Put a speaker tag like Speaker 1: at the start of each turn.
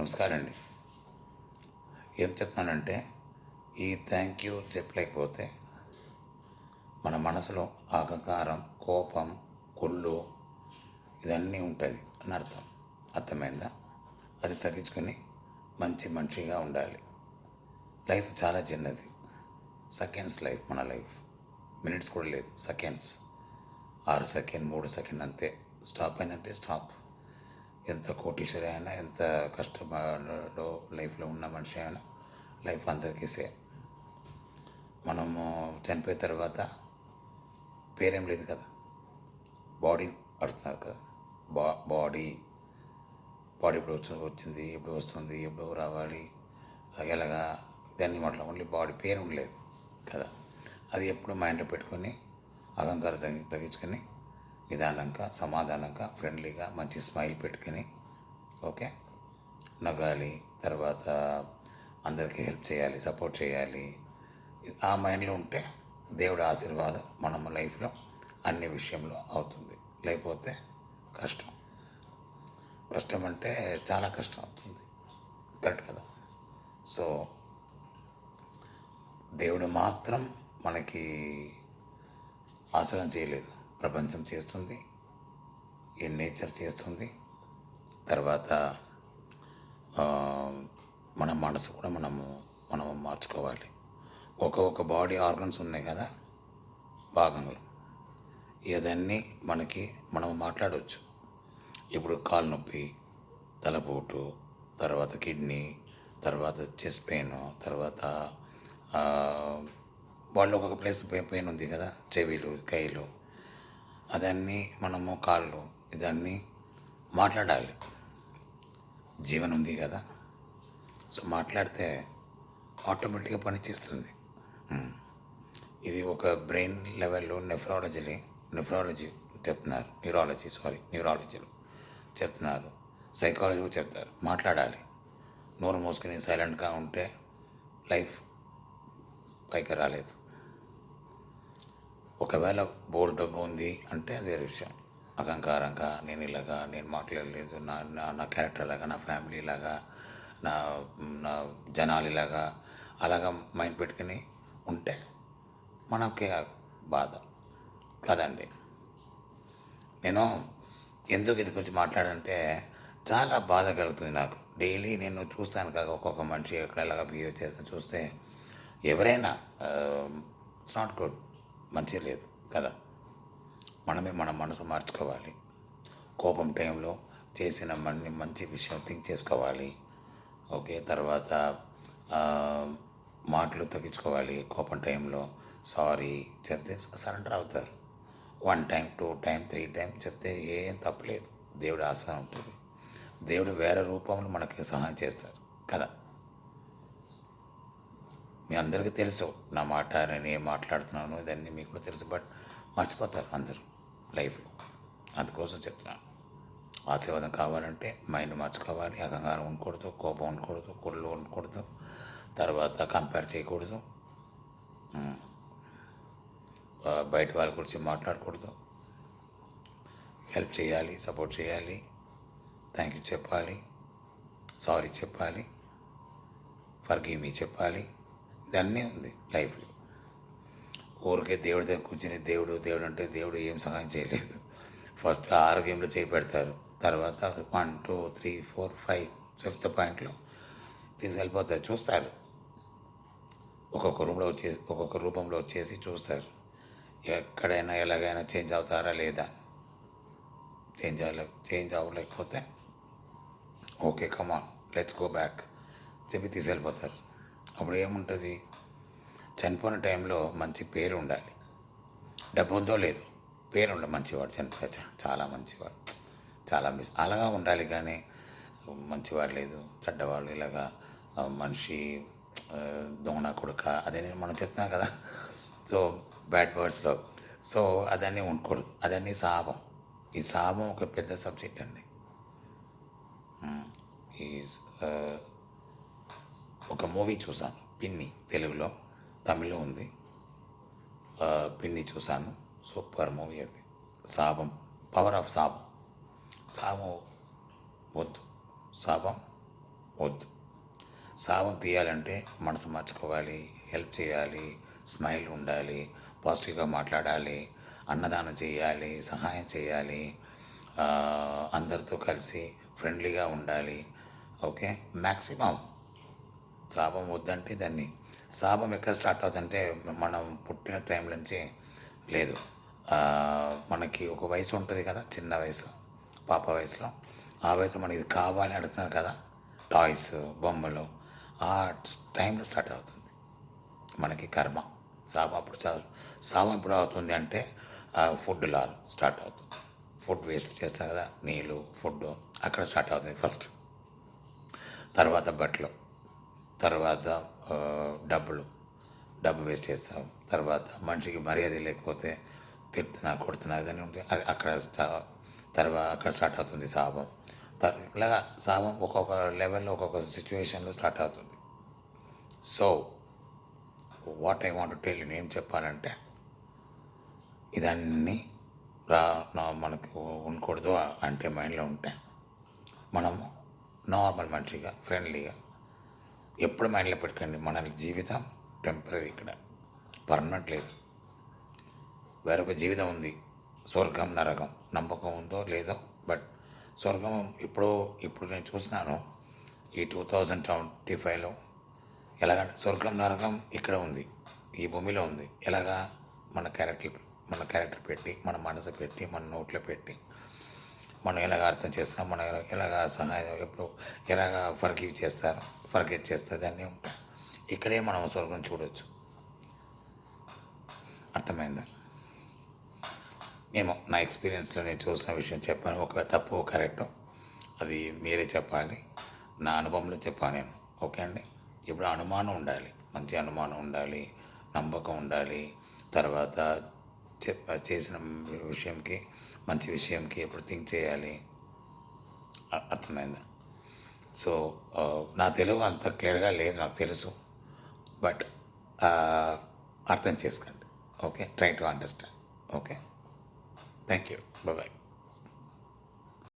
Speaker 1: నమస్కారం అండి ఏం చెప్తున్నానంటే ఈ థ్యాంక్ యూ చెప్పలేకపోతే మన మనసులో అహంకారం కోపం కుళ్ళు ఇదన్నీ ఉంటుంది అని అర్థం. అర్థమైందా? అది తగ్గించుకొని మంచి మనిషిగా ఉండాలి. లైఫ్ చాలా చిన్నది. సెకండ్స్ లైఫ్ మన లైఫ్. మినిట్స్ కూడా లేదు. సెకండ్స్. ఆరు సెకండ్ మూడు సెకండ్ అంతే. స్టాప్ అయిందంటే స్టాప్. ఎంత కోటీశ్వరి అయినా ఎంత కష్టపడో లైఫ్లో ఉన్న మనిషి అయినా లైఫ్ అందరికీ సేమ్. మనము చనిపోయిన తర్వాత పేరేం లేదు కదా. బాడీ పడుతున్నారు కదా. బా బాడీ బాడీ ఇప్పుడు వచ్చి వచ్చింది ఎప్పుడు వస్తుంది ఎప్పుడు రావాలి ఎలాగా ఇదన్నీ మాట్లా ఓన్లీ బాడీ పేరు ఉండలేదు కదా. అది ఎప్పుడు మైండ్లో పెట్టుకొని అహంకారం తగ్గి తగ్గించుకొని నిదానంగా సమాధానంగా ఫ్రెండ్లీగా మంచి స్మైల్ పెట్టుకొని ఓకే? నగాలి తర్వాత అందరికీ హెల్ప్ చేయాలి సపోర్ట్ చేయాలి. ఆ మైండ్లో ఉంటే దేవుడి ఆశీర్వాదం మనం లైఫ్లో అన్ని విషయంలో అవుతుంది. లేకపోతే కష్టం. కష్టం అంటే చాలా కష్టం అవుతుంది. కరెక్ట్ కదా? సో దేవుడు మాత్రం మనకి ఆశ్రయం చేయలేదు. ప్రపంచం చేస్తుంది. ఈ నేచర్ చేస్తుంది. తర్వాత మన మనసు కూడా మనము మనం మార్చుకోవాలి. ఒక ఒక బాడీ ఆర్గన్స్ ఉన్నాయి కదా భాగంలో. ఇదన్నీ మనకి మనం మాట్లాడవచ్చు ఇప్పుడు కాలు నొప్పి తలపోటు తర్వాత కిడ్నీ తర్వాత చెస్ట్ పెయిన్ తర్వాత వాళ్ళు ఒక్కొక్క ప్లేస్ పెయిన్ ఉంది కదా చెవిలు కైలు. అదన్నీ మనము కాళ్ళు ఇదన్నీ మాట్లాడాలి. జీవనం ఉంది కదా. సో మాట్లాడితే ఆటోమేటిక్గా పనిచేస్తుంది. ఇది ఒక బ్రెయిన్ లెవెల్లో నెఫ్రాలజీ నెఫ్రాలజీ చెప్తున్నారు. న్యూరాలజీ సారీ న్యూరాలజీలో చెప్తున్నారు. సైకాలజీ చెప్తారు. మాట్లాడాలి. నోరు మూసుకుని సైలెంట్గా ఉంటే లైఫ్ పైకి రాలేదు. ఒకవేళ బోర్డు డబ్బు ఉంది అంటే అది వేరే విషయం అహంకారంగా నేను ఇలాగా నేను మాట్లాడలేదు. నా నా నా క్యారెక్టర్ లాగా నా ఫ్యామిలీ లాగా నా నా జనాలు ఇలాగా అలాగా మైండ్ పెట్టుకుని ఉంటే మనకే బాధ. కదండి. నేను ఎందుకు ఇది గురించి మాట్లాడంటే చాలా బాధ కలుగుతుంది నాకు. డైలీ నేను చూస్తాను కాక ఒక్కొక్క మనిషి ఎక్కడ ఎలాగ బిహేవ్ చేస్తా చూస్తే ఎవరైనా ఇట్స్ నాట్ గుడ్ మంచి లేదు కదా. మనమే మన మనసు మార్చుకోవాలి. కోపం టైంలో చేసిన మన్ని మంచి విషయం థింక్ చేసుకోవాలి. ఓకే తర్వాత మాటలు తగ్గించుకోవాలి కోపం టైంలో. సారీ చెప్తే సరెండర్ అవుతారు. One time two time three time చెప్తే ఏం తప్పలేదు దేవుడు ఆశ ఉంటుంది. దేవుడు వేరే రూపంలో మనకి సహాయం చేస్తారు కదా. మీ అందరికీ తెలుసు. నా మాట నేను ఏం మాట్లాడుతున్నాను ఇదన్నీ మీకు కూడా తెలుసు. బట్ మర్చిపోతారు అందరూ లైఫ్లో. అందుకోసం చెప్తున్నాను. ఆశీర్వాదం కావాలంటే మైండ్ మార్చుకోవాలి. అహంకారం ఉండకూడదు కోపం ఉండకూడదు కుళ్ళు ఉండకూడదు. తర్వాత కంపేర్ చేయకూడదు. బయట వాళ్ళ గురించి మాట్లాడకూడదు. హెల్ప్ చేయాలి సపోర్ట్ చేయాలి. థ్యాంక్ యూ చెప్పాలి. సారీ చెప్పాలి. ఫర్గీ మీ చెప్పాలి. అన్నీ ఉంది లైఫ్లో ఊరికే దేవుడి దగ్గర కూర్చుని దేవుడు దేవుడు అంటే దేవుడు ఏం సహాయం చేయలేదు. ఫస్ట్ ఆరోగ్యంలో గేమ్లు చేపెడతారు తర్వాత one two three four five fifth పాయింట్లో తీసుకెళ్ళిపోతారు చూస్తారు. ఒక్కొక్క రూమ్లో వచ్చేసి ఒక్కొక్క రూపంలో వచ్చేసి చూస్తారు. ఎక్కడైనా ఎలాగైనా చేంజ్ అవుతారా లేదా? చేంజ్ అవ్వలే change అవ్వలేకపోతే. Okay come on let's go back చెప్పి తీసుకెళ్ళిపోతారు. అప్పుడు ఏముంటుంది చనిపోయిన టైంలో మంచి పేరు ఉండాలి డబ్బు ఉందో లేదు. పేరు ఉండాలి మంచివాడు చనిపోయా చాలా మంచివాడు. చాలా మిస్ అలాగా ఉండాలి కానీ మంచివాడు లేదు చెడ్డవాళ్ళు ఇలాగా మనిషి ఆ, కొడుక అదే నేను మనం చెప్తున్నాం కదా. So bad వర్డ్స్లో. సో అదన్నీ ఉండకూడదు. అదన్నీ శాపం ఈ శాపం ఒక పెద్ద సబ్జెక్ట్ అండి. ఈ ఒక మూవీ చూసాను పిన్ని తెలుగులో తమిళ ఉంది. పిన్ని చూశాను. సూపర్ మూవీ అది. శాపం పవర్ ఆఫ్ శాపం శాపం వద్దు. శాపం వద్దు. శాపం తీయాలంటే మనసు మార్చుకోవాలి హెల్ప్ చేయాలి స్మైల్ ఉండాలి పాజిటివ్గా మాట్లాడాలి అన్నదానం చేయాలి సహాయం చేయాలి అందరితో కలిసి ఫ్రెండ్లీగా ఉండాలి. ఓకే? మ్యాక్సిమం శాపం వద్దంటే దాన్ని శాపం ఎక్కడ స్టార్ట్ అవుతుందంటే మనం పుట్టిన టైం నుంచి లేదు. మనకి ఒక వయసు ఉంటుంది కదా చిన్న వయసు పాప వయసులో. ఆ వయసు మనకి ఇది కావాలి అడుగుతున్నారు కదా టాయ్స్ బొమ్మలు ఆ టైంలో స్టార్ట్ అవుతుంది మనకి కర్మ. శాపం అప్పుడు చా- శాపం ఎప్పుడు అవుతుంది అంటే ఫుడ్లా స్టార్ట్ అవుతుంది. ఫుడ్ వేస్ట్ చేస్తారు కదా నీళ్ళు ఫుడ్ అక్కడ స్టార్ట్ అవుతుంది ఫస్ట్. తర్వాత బట్టలు. తర్వాత డబ్బులు డబ్బు వేస్ట్ చేస్తాం. తర్వాత మనిషికి మర్యాద లేకపోతే తిడుతున్నా కొడుతున్నా ఇదని ఉంటే అది అక్కడ స్టా- తర్వాత అక్కడ స్టార్ట్ అవుతుంది శాపం ఇలాగా శాపం ఒక్కొక్క లెవెల్లో ఒక్కొక్క సిచ్యువేషన్లో స్టార్ట్ అవుతుంది. So what I want tell నేను చెప్పాలంటే ఇదన్నీ రా మనకు ఉండకూడదు అంటే మైండ్లో ఉంటే మనము నార్మల్ మనిషిగా ఫ్రెండ్లీగా ఎప్పుడు మైండ్లో పెట్టుకోండి మన జీవితం టెంపరీ ఇక్కడ. పర్మనెంట్ లేదు. వేరొక జీవితం ఉంది. స్వర్గం నరకం. నమ్మకం ఉందో లేదో బట్ స్వర్గం ఇప్పుడు ఇప్పుడు నేను చూసినాను ఈ టూ థౌజండ్ ట్వంటీ ఫైవ్లో ఎలాగంటే స్వర్గం నరకం ఇక్కడ ఉంది. ఈ భూమిలో ఉంది. ఎలాగా మన క్యారెక్టర్ మన క్యారెక్టర్ పెట్టి మన మనసు పెట్టి మన నోట్లో పెట్టి మనం ఎలాగ అర్థం చేస్తాం మనం ఎలాగ సహాయం ఎప్పుడు ఎలాగ ఫర్గివ్ చేస్తారు. ఫర్గెట్ చేస్తుంది అన్నీ ఉంటాయి. ఇక్కడే మనం స్వర్గం చూడవచ్చు అర్థమైందా? ఏమో నా ఎక్స్పీరియన్స్లో నేను చూసిన విషయం చెప్పాను. ఒక తప్పు కరెక్ట్ అది మీరే చెప్పాలి. నా అనుభవంలో చెప్పాను నేను. ఓకే అండి? ఇప్పుడు అనుమానం ఉండాలి. మంచి అనుమానం ఉండాలి. నమ్మకం ఉండాలి. తర్వాత చెప్ చేసిన విషయంకి మంచి విషయంకి ఎప్పుడు థింక్ చేయాలి. అర్థమైందా? సో uh, నా తెలుగు అంత క్లియర్గా లేదు నాకు తెలుసు. బట్ uh, అర్థం చేసుకోండి. Okay try to understand okay thank you bye